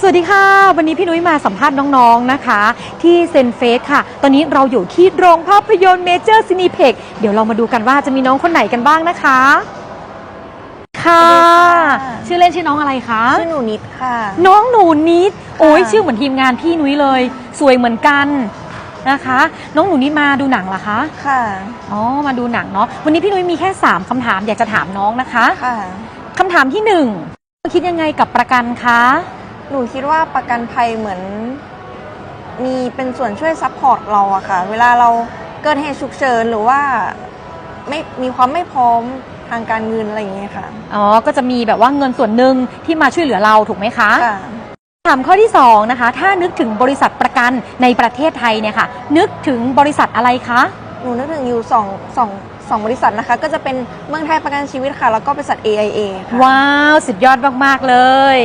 สวัสดีค่ะ วันนี้พี่นุ้ยมาสัมภาษณ์น้องๆนะคะ ที่เซนเฟสค่ะ ตอนนี้เราอยู่ที่โรงภาพยนตร์เมเจอร์ซินีเพกเดี๋ยวเรามาดูกันว่าจะมีน้องคนไหนกันบ้างนะคะ ค่ะสวัสดีค่ะชื่อเล่นชื่อน้องอะไรคะ ชื่อหนูนิดค่ะ น้องหนูนิด โอ้ยค่ะชื่อเหมือนทีมงานพี่นุ้ยเลย สวยเหมือนกันนะคะ น้องหนูนิดมาดูหนังเหรอคะ ค่ะ อ๋อ มาดูหนังเนาะ วันนี้พี่นุ้ยมีแค่ 3คำถามอยากจะถามน้องนะคะ ค่ะคำถามที่หนึ่งคิดยังไงกับประกันคะ หนูคิดว่าประกันภัยเหมือนมีเป็นส่วนช่วยซัพพอร์ตเราอะค่ะ เวลาเราเกิดเหตุฉุกเฉินหรือว่าไม่มีความไม่พร้อมทางการเงินอะไรอย่างเงี้ยค่ะ อ๋อ ก็จะมีแบบว่าเงินส่วนหนึ่งที่มาช่วยเหลือเราถูกไหมคะค่ะ ถามข้อที่2นะคะ ถ้านึกถึงบริษัทประกันในประเทศไทยเนี่ยค่ะ นึกถึงบริษัทอะไรคะ หนูนึกถึงอยู่สองสองสองบริษัทนะคะ ก็จะเป็นเมืองไทยประกันชีวิตค่ะ แล้วก็บริษัท AIA ค่ะ ว้าว สุดยอดมาก ๆ เลย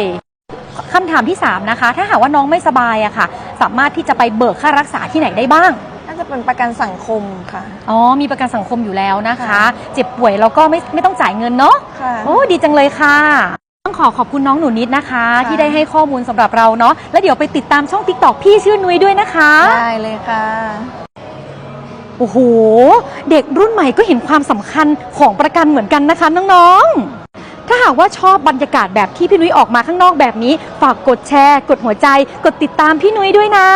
คำถามที่ 3 นะคะ ถ้าหากว่าน้องไม่สบายอะค่ะ สามารถที่จะไปเบิกค่ารักษาที่ไหนได้บ้าง น่าจะเป็นประกันสังคมค่ะ อ๋อ มีประกันสังคมอยู่แล้วนะคะ ค่ะ เจ็บป่วยเราก็ไม่ไม่ต้องจ่ายเงินเนาะ ค่ะ โอ้ดีจังเลยค่ะ ต้องขอขอบคุณน้องหนูนิดนะคะ ค่ะ ที่ได้ให้ข้อมูลสำหรับเราเนาะแล้วเดี๋ยวไปติดตามช่องติ๊กตอกพี่ชื่อนุ้ยด้วยนะคะ ได้เลยค่ะ โอ้โห เด็กรุ่นใหม่ก็เห็นความสำคัญของประกันเหมือนกันนะคะน้องๆถ้า หากว่าชอบบรรยากาศแบบที่พี่นุ้ยออกมาข้างนอกแบบนี้ ฝากกดแชร์ กดหัวใจ กดติดตามพี่นุ้ยด้วยนะ